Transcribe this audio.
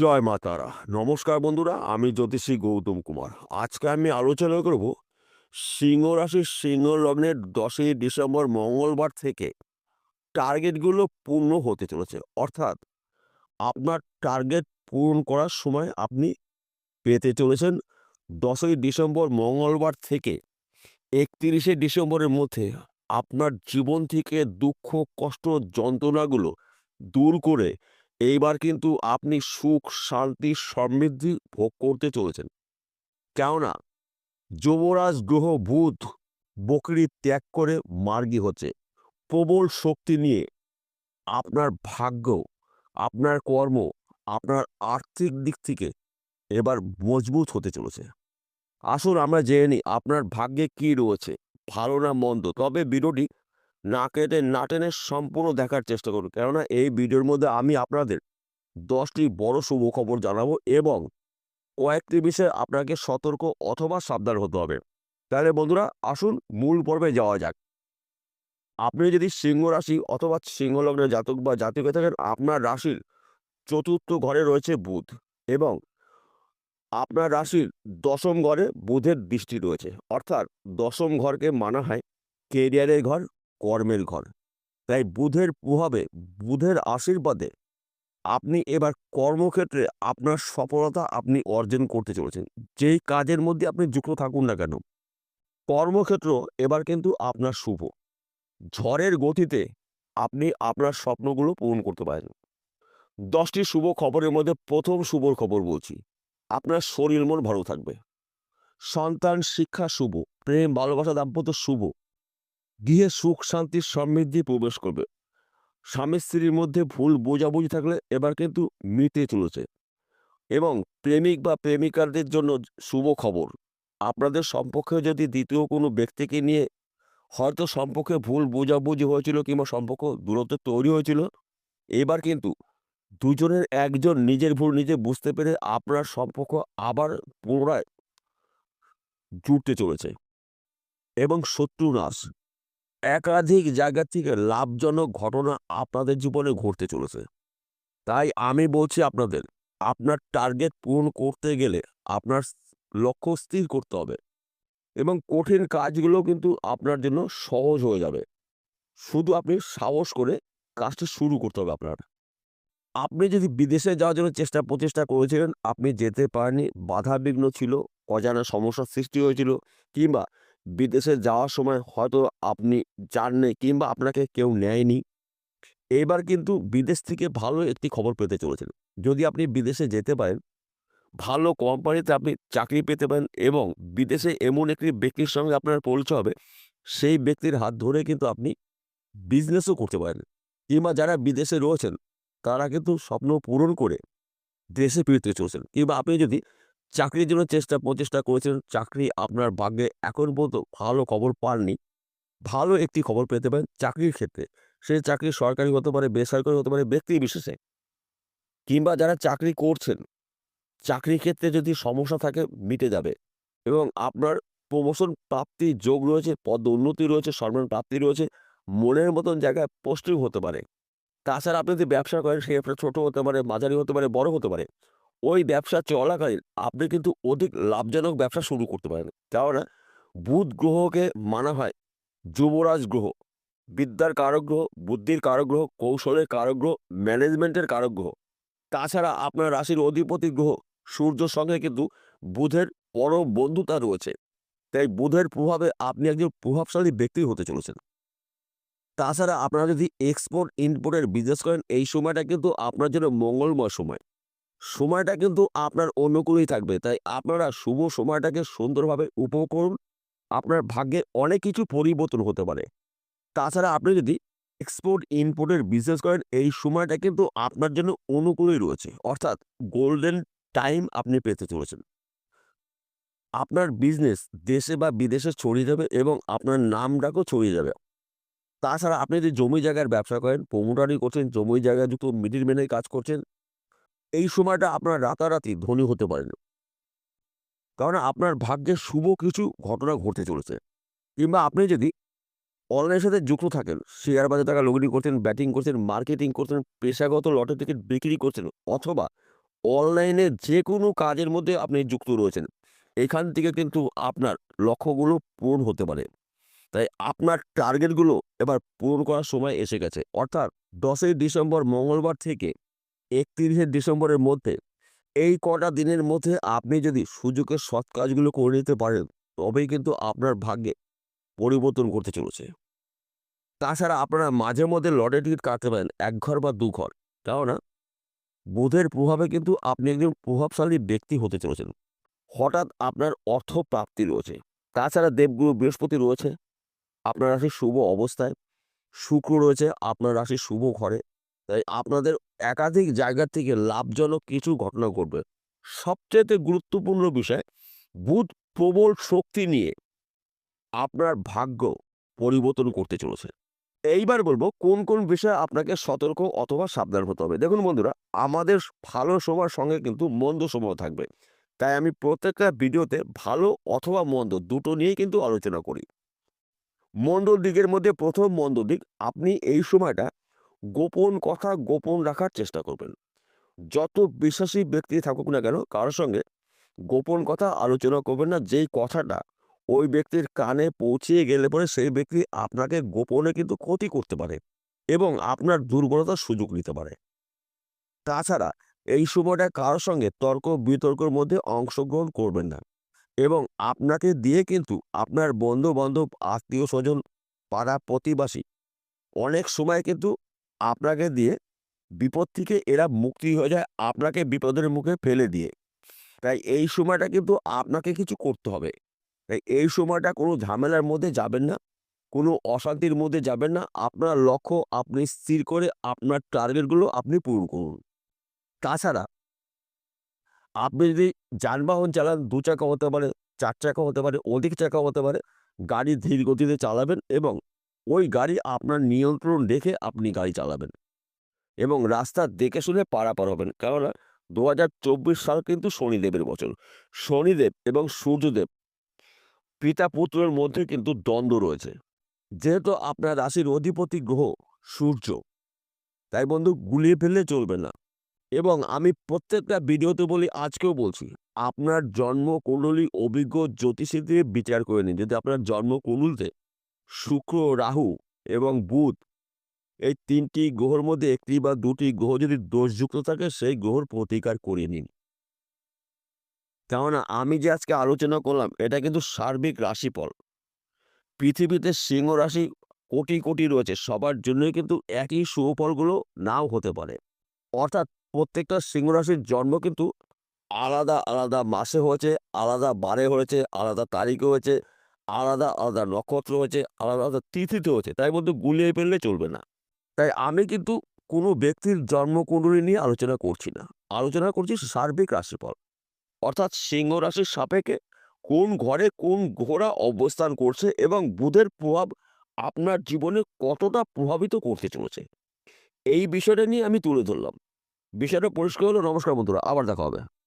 জয় মাতারা নমস্কার বন্ধুরা, আমি জ্যোতিষী গৌতম কুমার। আজকে আমি আলোচনা করব সিংহ রাশির সিংহ লগ্নের দশই ডিসেম্বর মঙ্গলবার থেকে টার্গেটগুলো পূর্ণ হতে চলেছে। অর্থাৎ আপনার টার্গেট পূরণ করার সময় আপনি পেতে চলেছেন দশই ডিসেম্বর মঙ্গলবার থেকে একত্রিশে ডিসেম্বরের মধ্যে আপনার জীবন থেকে দুঃখ, কষ্ট, যন্ত্রণাগুলো দূর করে এইবার কিন্তু আপনি সুখ, শান্তি, সমৃদ্ধি ভোগ করতে চলেছেন। কেননা যুবরাজ গ্রহ বুধ বকরি ত্যাগ করে মার্গী হচ্ছে। প্রবল শক্তি নিয়ে আপনার ভাগ্য, আপনার কর্ম, আপনার আর্থিক দিক থেকে এবার মজবুত হতে চলেছে। আসুন আমরা জেনে নিই, আপনার ভাগ্যে কি রয়েছে? ভালো না মন্দ? তবে ভিডিওটি না কেটে, না টেনে সম্পূর্ণ দেখার চেষ্টা করুন। কেননা এই ভিডিওর মধ্যে আমি আপনাদের দশটি বড় শুভ খবর জানাব এবং কয়েকটি বিষয়ে আপনাকে সতর্ক অথবা সাবধান হতে হবে। তাহলে বন্ধুরা, আসুন মূল পর্বে যাওয়া যাক। আপনি যদি সিংহ রাশি অথবা সিংহ লগ্নের জাতক বা জাতক হয়ে থাকেন, আপনার রাশির চতুর্থ ঘরে রয়েছে বুধ এবং আপনার রাশির দশম ঘরে বুধের দৃষ্টি রয়েছে। অর্থাৎ দশম ঘরকে মানা হয় কেরিয়ারের ঘর কর্মের ঘর। তাই বুধের প্রভাবে, বুধের আশীর্বাদে আপনি এবার কর্মক্ষেত্রে আপনার সফলতা আপনি অর্জন করতে চলেছেন। যেই কাজের মধ্যে আপনি যুক্ত থাকুন না কেন, কর্মক্ষেত্র এবার কিন্তু আপনার শুভ। ঝড়ের গতিতে আপনি আপনার স্বপ্নগুলো পূরণ করতে পারেন। দশটি শুভ খবরের মধ্যে প্রথম শুভ খবর বলছি, আপনার শরীর মন ভালো থাকবে। সন্তান শিক্ষা শুভ, প্রেম, ভালোবাসা, দাম্পত্য শুভ। গৃহে সুখ, শান্তি, সমৃদ্ধি প্রবেশ করবে। স্বামী স্ত্রীর মধ্যে ভুল বোঝাবুঝি থাকলে এবার কিন্তু মিটে চলেছে। এবং প্রেমিক বা প্রেমিকাদের জন্য শুভ খবর। আপনাদের সম্পর্কে যদি দ্বিতীয় কোনো ব্যক্তিকে নিয়ে হয়তো সম্পর্কে ভুল বোঝাবুঝি হয়েছিল কিংবা সম্পর্ক দূরত্ব তৈরি হয়েছিল, এবার কিন্তু দুজনের একজন নিজের ভুল নিজে বুঝতে পেরে আপনার সম্পর্ক আবার পুনরায় জুটতে চলেছে। এবং শত্রু নাশ একাধিক জায়গা থেকে লাভজনক ঘটনা আপনাদের জীবনে ঘটতে চলেছে। তাই আমি বলছি আপনাদের, আপনার টার্গেট পূরণ করতে গেলে আপনার লক্ষ্য স্থির করতে হবে এবং কঠিন কাজগুলো কিন্তু আপনার জন্য সহজ হয়ে যাবে। শুধু আপনি সাহস করে কাজটা শুরু করতে হবে আপনার। আপনি যদি বিদেশে যাওয়ার জন্য চেষ্টা, প্রচেষ্টা করেছিলেন, আপনি যেতে পারেননি বাধা বিঘ্ন ছিল, অজানা সমস্যার সৃষ্টি হয়েছিল কিংবা বিদেশে যাওয়ার সময় হয়তো আপনি জাননি কিংবা আপনাকে কেউ নেয়নি। এবার কিন্তু বিদেশ থেকে ভালো একটি খবর পেতে চলেছেন। যদি আপনি বিদেশে যেতে পারেন, ভালো কোম্পানিতে আপনি চাকরি পেতে পারেন এবং বিদেশে এমন একটি ব্যক্তির সঙ্গে আপনার পরিচয় হবে, সেই ব্যক্তির হাত ধরে কিন্তু আপনি বিজনেসও করতে পারেন। কিংবা যারা বিদেশে রয়েছেন, তারা কিন্তু স্বপ্ন পূরণ করে দেশে ফিরতে চলছেন। কিংবা আপনি যদি চাকরির জন্য চেষ্টা প্রচেষ্টা করেছেন। চাকরি আপনার ভাগ্যে এখন পর্যন্ত ভালো খবর পাননি। ভালো একটি খবর পেতে পারেন চাকরির ক্ষেত্রে। সেই চাকরি সরকারি হতে পারে, বেসরকারি হতে পারে, ব্যক্তি বিশেষে। কিংবা যারা চাকরি করছেন, চাকরির ক্ষেত্রে যদি সমস্যা থাকে, মিটে যাবে। এবং আপনার প্রমোশন প্রাপ্তির যোগ রয়েছে, পদ উন্নতি রয়েছে, সম্মান প্রাপ্তি রয়েছে, মনের মতন জায়গায় পোস্টিং হতে পারে। তাছাড়া আপনি যদি ব্যবসা করেন সেই ব্যবসা ছোটো হতে পারে, মাঝারি হতে পারে, বড় হতে পারে। ওই ব্যবসা চলাকালীন আপনি কিন্তু অধিক লাভজনক ব্যবসা শুরু করতে পারেন। কেননা, বুধ গ্রহকে মানা হয় যুবরাজ গ্রহ। বিদ্যার কারক গ্রহ, বুদ্ধির কারক গ্রহ, কৌশলের কারক গ্রহ, ম্যানেজমেন্টের কারক গ্রহ। তাছাড়া আপনার রাশির অধিপতি গ্রহ, সূর্যর সঙ্গে কিন্তু বুধের পরম বন্ধুতা রয়েছে। তাই বুধের প্রভাবে আপনি একজন প্রভাবশালী ব্যক্তি হতে চলেছেন। তাছাড়া আপনারা যদি এক্সপোর্ট ইম্পোর্টের বিজনেস করেন, এই সময়টা কিন্তু আপনার জন্য মঙ্গলময় সময়। সময়টা কিন্তু আপনার অনুকূলেই থাকবে। তাই আপনারা শুভ সময়টাকে সুন্দরভাবে উপভোগ করুন। আপনার ভাগ্যে অনেক কিছু পরিবর্তন হতে পারে। তাছাড়া আপনি যদি এক্সপোর্ট ইম্পোর্টের বিজনেস করেন, এই সময়টা কিন্তু আপনার জন্য অনুকূলেই রয়েছে। অর্থাৎ গোল্ডেন টাইম আপনি পেতে চলেছেন। আপনার বিজনেস দেশে বা বিদেশে ছড়িয়ে যাবে এবং আপনার নামটাকেও ছড়িয়ে যাবে। তাছাড়া আপনি যদি জমি জায়গার ব্যবসা করেন প্রমোটারি করছেন, জমি জায়গায় যুক্ত মিডিল ম্যানের কাজ করছেন এই সময়টা আপনার রাতারাতি ধনী হতে পারেন। কারণ আপনার ভাগ্যে শুভ কিছু ঘটনা ঘটতে চলেছে। কিংবা আপনি যদি অনলাইনের সাথে যুক্ত থাকেন শেয়ার বাজার টাকা লগিনি করছেন ব্যাটিং করছেন মার্কেটিং করছেন পেশাগত লটারি টিকিট বিক্রি করছেন অথবা অনলাইনে যে কোনো কাজের মধ্যে আপনি যুক্ত রয়েছেন, এখান থেকে কিন্তু আপনার লক্ষ্যগুলো পূরণ হতে পারে। তাই আপনার টার্গেটগুলো এবার পূরণ করার সময় এসে গেছে। অর্থাৎ দশই ডিসেম্বর মঙ্গলবার থেকে একত্রিশে ডিসেম্বরের মধ্যে, এই কটা দিনের মধ্যে আপনি যদি সুযোগের সৎ কাজগুলো করে নিতে পারেন, তবেই কিন্তু আপনার ভাগ্যে পরিবর্তন করতে চলেছে। তাছাড়া আপনারা মাঝে মধ্যে লটারি টিকিট কাটতে পারেন, এক ঘর বা দু ঘর কেননা বুধের প্রভাবে কিন্তু আপনি একজন প্রভাবশালী ব্যক্তি হতে চলেছেন। হঠাৎ আপনার অর্থ প্রাপ্তি রয়েছে, তাছাড়া দেবগুরু বৃহস্পতি রয়েছে, আপনার রাশির শুভ অবস্থায়, শুক্র রয়েছে, আপনার রাশির শুভ ঘরে, তাই আপনাদের একাধিক জায়গা থেকে লাভজনক কিছু ঘটনা ঘটবে। সবচেয়ে গুরুত্বপূর্ণ বিষয়, বুধ প্রবল শক্তি নিয়ে আপনার ভাগ্য পরিবর্তন করতে চলেছে। এইবার বলব, কোন কোন বিষয়ে আপনাকে সতর্ক অথবা সাবধান হতে হবে। দেখুন বন্ধুরা, আমাদের ভালো সময়ের সঙ্গে কিন্তু মন্দ সময় থাকবে। তাই আমি প্রত্যেকটা ভিডিওতে ভালো অথবা মন্দ দুটো নিয়েই কিন্তু আলোচনা করি। মন্দ দিকের মধ্যে প্রথম মন্দ দিক, আপনি এই সময়টা গোপন কথা গোপন রাখার চেষ্টা করবেন। যত বিশ্বাসী ব্যক্তি থাকুক না কেন, কারোর সঙ্গে গোপন কথা আলোচনা করবেন না। যেই কথাটা ওই ব্যক্তির কানে পৌঁছিয়ে গেলে পরে সেই ব্যক্তি আপনাকে গোপনে কিন্তু ক্ষতি করতে পারে এবং আপনার দুর্বলতার সুযোগ নিতে পারে। তাছাড়া এই সময়টা কারোর সঙ্গে তর্ক বিতর্কের মধ্যে অংশগ্রহণ করবেন না এবং আপনাকে দিয়ে কিন্তু আপনার বন্ধু বান্ধব আত্মীয় স্বজন পাড়া প্রতিবাসী অনেক সময় কিন্তু আপনাকে দিয়ে বিপদ থেকে এরা মুক্তি হয়ে যায়, আপনাকে বিপদের মুখে ফেলে দিয়ে। তাই এই সময়টা কিন্তু আপনাকে কিছু করতে হবে। তাই এই সময়টা কোনো ঝামেলার মধ্যে যাবেন না, কোনো অশান্তির মধ্যে যাবেন না। আপনার লক্ষ্য আপনি স্থির করে আপনার টার্গেটগুলো আপনি পূরণ করুন। তাছাড়া আপনি যদি যানবাহন চালান, দু চাকা হতে পারে, চার চাকা হতে পারে, অধিক চাকা হতে পারে, গাড়ি ধীর গতিতে চালাবেন এবং ওই গাড়ি আপনার নিয়ন্ত্রণ রেখে আপনি গাড়ি চালাবেন এবং রাস্তা দেখে শুনে পারাপার হবেন। কেননা দু সাল কিন্তু শনিদেবের বছর। শনিদেব এবং সূর্যদেব পিতা পুত্রের মধ্যে কিন্তু দ্বন্দ্ব রয়েছে। যেহেতু আপনার রাশির অধিপতি গ্রহ সূর্য, তাই বন্ধু গুলিয়ে ফেললে চলবে না। এবং আমি প্রত্যেকটা ভিডিওতে বলি, আজকেও বলছি, আপনার জন্ম কুণ্ডলী অভিজ্ঞ জ্যোতিষী দিয়ে বিচার করে নিন। যদি আপনার জন্ম কুণ্ডলিতে শুক্র, রাহু এবং বুধ। এই তিনটি গ্রহর মধ্যে একটি বা দুটি গ্রহ যদি দোষযুক্ত থাকে, সেই গ্রহর প্রতিকার করিয়ে নিন। কেননা, আমি যে আজকে আলোচনা করলাম, এটা কিন্তু সার্বিক রাশিফল। পৃথিবীতে সিংহ রাশি কোটি কোটি রয়েছে, সবার জন্যই কিন্তু একই সুফলগুলো নাও হতে পারে। অর্থাৎ প্রত্যেকটা সিংহ রাশির জন্ম কিন্তু আলাদা আলাদা মাসে হয়েছে, আলাদা বারে হয়েছে, আলাদা তারিখে হয়েছে আলাদা আলাদা নক্ষত্র হয়েছে, আলাদা আলাদা তিথিতে হয়েছে, তাই মধ্যে গুলিয়ে ফেললে চলবে না। তাই আমি কিন্তু কোনো ব্যক্তির জন্মকুণ্ডলী নিয়ে আলোচনা করছি না। আলোচনা করছি সার্বিক রাশিফল। অর্থাৎ সিংহ রাশির সাপেক্ষে কোন ঘরে কোন ঘোড়া অবস্থান করছে এবং বুধের প্রভাব আপনার জীবনে কতটা প্রভাবিত করতে চলেছে। এই বিষয়টা নিয়ে আমি তুলে ধরলাম। বিষয়টা পরিষ্কার হলো, নমস্কার বন্ধুরা, আবার দেখা হবে।